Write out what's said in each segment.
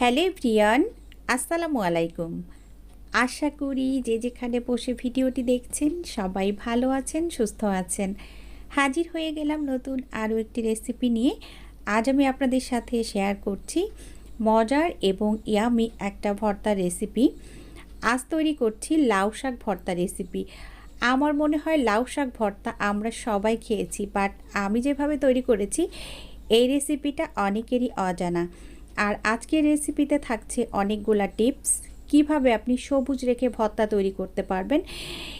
Hello Priyan আসসালামু আলাইকুম। আশা করি যে যেখানে বসে ভিডিওটি দেখছেন, সবাই ভালো আছেন, সুস্থ আছেন। হাজির হয়ে গেলাম নতুন আরও একটি রেসিপি নিয়ে। আজ আমি আপনাদের সাথে শেয়ার করছি মজার এবং ইয়ামি একটা ভর্তা রেসিপি। আজ তৈরি করছি লাউ শাক ভর্তা রেসিপি। আমার মনে হয় লাউ শাক ভর্তা আমরা সবাই খেয়েছি, বাট আমি যেভাবে তৈরি করেছি, এই রেসিপিটা অনেকেরই অজানা। আর আজকের রেসিপিতে থাকছে অনেকগুলা টিপস কীভাবে আপনি সবুজ রেখে ভর্তা তৈরি করতে পারবেন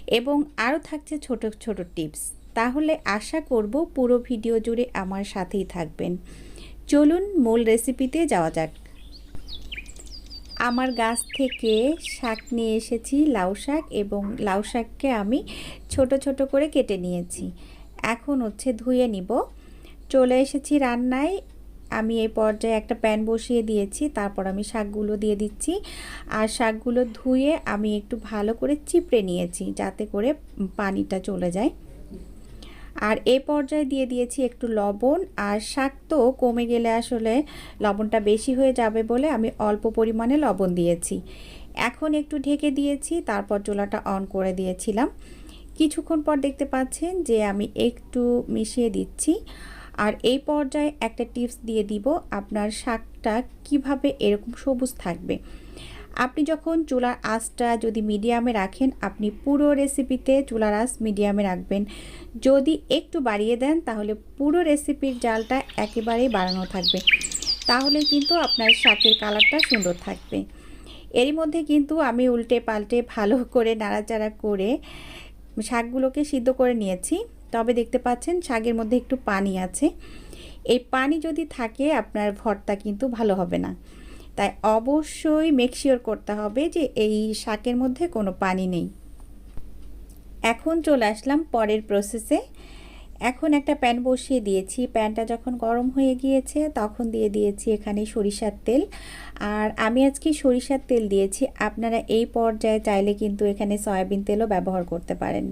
এবং আরও থাকছে ছোট ছোট টিপস তাহলে আশা করব পুরো ভিডিও জুড়ে আমার সাথেই থাকবেন। চলুন মূল রেসিপিতে যাওয়া যাক। আমার গাছ থেকে শাক নিয়ে এসেছি, লাউ শাক, এবং লাউ শাককে আমি ছোট ছোট করে কেটে নিয়েছি। এখন হচ্ছে ধুয়ে নিব। চলে এসেছি রান্নায় আমি এই পর্যায়ে একটা প্যান বসিয়ে দিয়েছি, তারপর আমি শাকগুলো দিয়ে দিচ্ছি। আর শাকগুলো ধুয়ে আমি একটু ভালো করে চিপড়ে নিয়েছি, যাতে করে পানিটা চলে যায়। আর এ পর্যায়ে দিয়ে দিয়েছি একটু লবণ, আর শাক তো কমে গেলে আসলে লবণটা বেশি হয়ে যাবে বলে আমি অল্প পরিমাণে লবণ দিয়েছি। এখন একটু ঢেকে দিয়েছি, তারপর চুলাটা অন করে দিয়েছিলাম। কিছুক্ষণ পর দেখতে পাচ্ছেন যে আমি একটু মিশিয়ে দিচ্ছি। আর এই পর্যায়ে একটা টিপস দিয়ে দিব আপনার শাকটা কীভাবে এরকম সবুজ থাকবে। আপনি যখন চুলার আঁচটা যদি মিডিয়ামে রাখেন, আপনি পুরো রেসিপিতে চুলার আঁচ মিডিয়ামে রাখবেন। যদি একটু বাড়িয়ে দেন, তাহলে পুরো রেসিপির জালটা একেবারেই বাড়ানো থাকবে। তাহলে কিন্তু আপনার শাকের কালারটা সুন্দর থাকবে। এরই মধ্যে কিন্তু আমি উল্টে পাল্টে ভালো করে নাড়াচাড়া করে শাকগুলোকে সিদ্ধ করে নিয়েছি। তবে দেখতে পাচ্ছেন শাকের মধ্যে একটু পানি আছে। এই পানি যদি থাকে আপনার ভর্তা কিন্তু ভালো হবে না। তাই অবশ্যই মেকশিওর করতে হবে যে এই শাকের মধ্যে কোনো পানি নেই। এখন চলে আসলাম পরের প্রসেসে এখন একটা প্যান বসিয়ে দিয়েছি। প্যানটা যখন গরম হয়ে গিয়েছে তখন দিয়ে দিয়েছি এখানে সরিষার তেল। আর আমি আজকে সরিষার তেল দিয়েছি। আপনারা এই পর্যায়ে চাইলে কিন্তু এখানে সয়াবিন তেলও ব্যবহার করতে পারেন।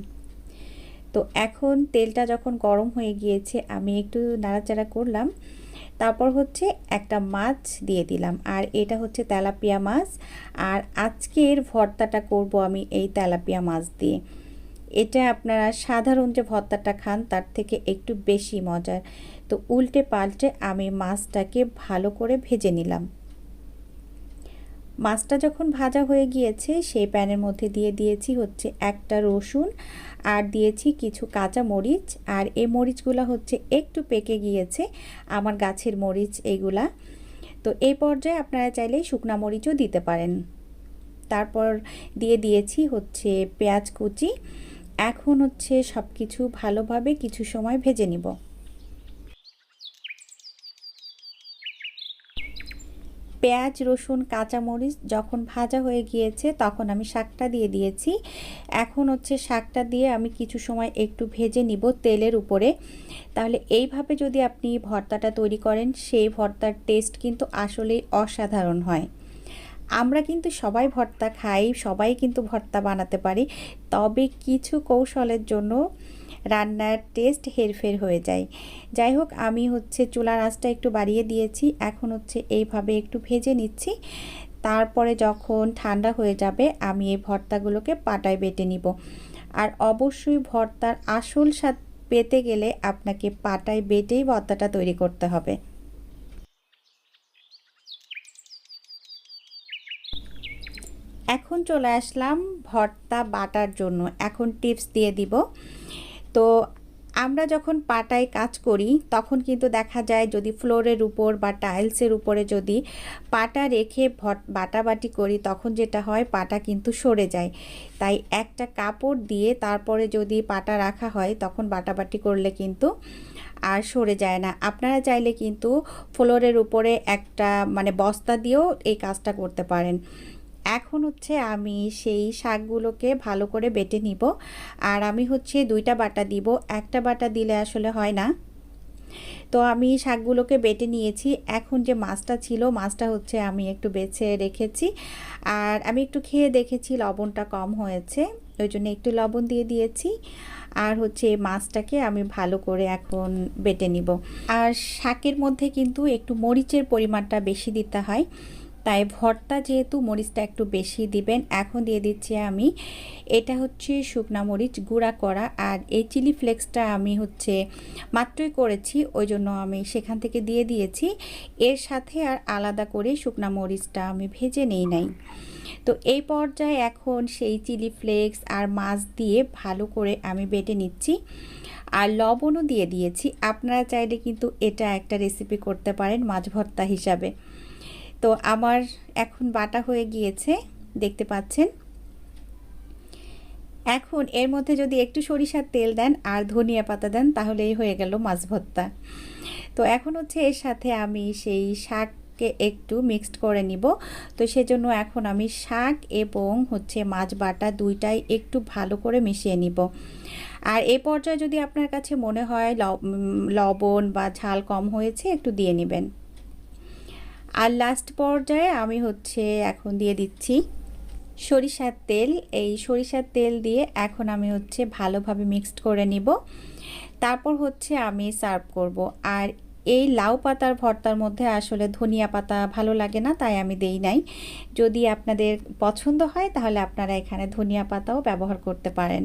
তো এখন তেলটা যখন গরম হয়ে গিয়েছে, আমি একটু নাড়াচাড়া করলাম। তারপর হচ্ছে একটা মাছ দিয়ে দিলাম, আর এটা হচ্ছে তেলাপিয়া মাছ। আর আজকের ভর্তাটা করব আমি এই তেলাপিয়া মাছ দিয়ে। এটা আপনারা সাধারণ যে ভর্তাটা খান, তার থেকে একটু বেশি মজার। তো উল্টে পাল্টে আমি মাছটাকে ভালো করে ভেজে নিলাম। মাছটা যখন ভাজা হয়ে গিয়েছে, সেই প্যানের মধ্যে দিয়ে দিয়েছি হচ্ছে একটা রসুন আর দিয়েছি কিছু কাঁচা মরিচ। আর এই মরিচগুলো হচ্ছে একটু পেকে গিয়েছে আমার গাছের মরিচ এইগুলা তো এই পর্যায়ে আপনারা চাইলে শুকনা মরিচও দিতে পারেন। তারপর দিয়ে দিয়েছি হচ্ছে পেঁয়াজ কুচি। এখন হচ্ছে সব কিছু ভালোভাবে কিছু সময় ভেজে নিব। পেঁয়াজ, রসুন, কাঁচামরিচ যখন ভাজা হয়ে গিয়েছে তখন আমি শাকটা দিয়ে দিয়েছি। এখন হচ্ছে শাকটা দিয়ে আমি কিছু সময় একটু ভেজে নিব তেলের উপরে। তাহলে এইভাবে যদি আপনি ভর্তাটা তৈরি করেন, সেই ভর্তার টেস্ট কিন্তু আসলেই অসাধারণ হয়। আমরা কিন্তু সবাই ভর্তা খাই, সবাই কিন্তু ভর্তা বানাতে পারি। তবে কিছু কৌশলের জন্য রান্নার টেস্ট হেরফের হয়ে যায়। যাই হোক, আমি হচ্ছে চুলার আঁচটা একটু বাড়িয়ে দিয়েছি। এখন হচ্ছে এইভাবে একটু ভেজে নিচ্ছি। তারপরে যখন ঠান্ডা হয়ে যাবে, আমি এই ভর্তাগুলোকে পাটায় বেটে নিব। আর অবশ্যই ভর্তার আসল স্বাদ পেতে গেলে আপনাকে পাটায় বেটেই ভর্তাটা তৈরি করতে হবে। এখন চলে আসলাম ভর্তা বাটার জন্য। এখন টিপস দিয়ে দিব। তো আমরা যখন পাটায় কাজ করি, তখন কিন্তু দেখা যায় যদি ফ্লোরের উপর বা টাইলসের উপরে যদি পাটা রেখে বাটাবাটি করি, তখন যেটা হয়, পাটা কিন্তু সরে যায়। তাই একটা কাপড় দিয়ে তারপরে যদি পাটা রাখা হয়, তখন বাটাবাটি করলে কিন্তু আর সরে যায় না। আপনারা চাইলে কিন্তু ফ্লোরের উপরে একটা মানে বস্তা দিয়েও এই কাজটা করতে পারেন। এখন হচ্ছে আমি সেই শাকগুলোকে ভালো করে বেটে নিব। আর আমি হচ্ছে দুইটা বাটা দিব। একটা বাটা দিলে আসলে হয় না। তো আমি শাকগুলোকে বেটে নিয়েছি। এখন যে মাছটা ছিল, মাছটা হচ্ছে আমি একটু বেছে রেখেছি। আর আমি একটু খেয়ে দেখেছি, লবণটা কম হয়েছে। ওই জন্য একটু লবণ দিয়ে দিয়েছি। আর হচ্ছে মাছটাকে আমি ভালো করে এখন বেটে নিব। আর শাকের মধ্যে কিন্তু একটু মরিচের পরিমাণটা বেশি দিতে হয়। তাই ভর্তা যেহেতু মরিচটা একটু বেশি দিবেন, এখন দিয়ে দিচ্ছি আমি, এটা হচ্ছে শুকনা মরিচ গুঁড়া করা, আর এই চিলি ফ্লেক্সটা আমি হচ্ছে মাত্রই করেছি, ওই জন্য আমি সেখান থেকে দিয়ে দিয়েছি, এর সাথে আর আলাদা করে শুকনা মরিচটা আমি ভেজে নেই নাই। তো এই পর্যায়ে এখন সেই চিলি ফ্লেক্স আর মাছ দিয়ে ভালো করে আমি বেটে নিচ্ছি, আর লবণও দিয়ে দিয়েছি, আপনারা চাইলে কিন্তু এটা একটা রেসিপি করতে পারেন মাছ ভর্তা হিসাবে। তো আমার এখন বাটা হয়ে গিয়েছে, দেখতে পাচ্ছেন। এখন এর মধ্যে যদি একটু সরিষার তেল দেন আর ধনিয়া পাতা দেন, তাহলেই হয়ে গেল মাছ ভর্তা। তো এখন হচ্ছে এর সাথে আমি সেই শাককে একটু মিক্সড করে নিব। তো সেজন্য এখন আমি শাক এবং হচ্ছে মাছ বাটা দুইটাই একটু ভালো করে মিশিয়ে নিব। আর এ পর্যায়ে যদি আপনার কাছে মনে হয় লবণ বা ঝাল কম হয়েছে, একটু দিয়ে নেবেন। আর লাস্ট পর্যায়ে আমি হচ্ছে এখন দিয়ে দিচ্ছি সরিষার তেল। এই সরিষার তেল দিয়ে এখন আমি হচ্ছে ভালোভাবে মিক্সড করে নিব। তারপর হচ্ছে আমি সার্ভ করব। আর এই লাউ পাতার ভর্তার মধ্যে আসলে ধনিয়া পাতা ভালো লাগে না, তাই আমি দেই নাই। যদি আপনাদের পছন্দ হয় তাহলে আপনারা এখানে ধনিয়া পাতাও ব্যবহার করতে পারেন।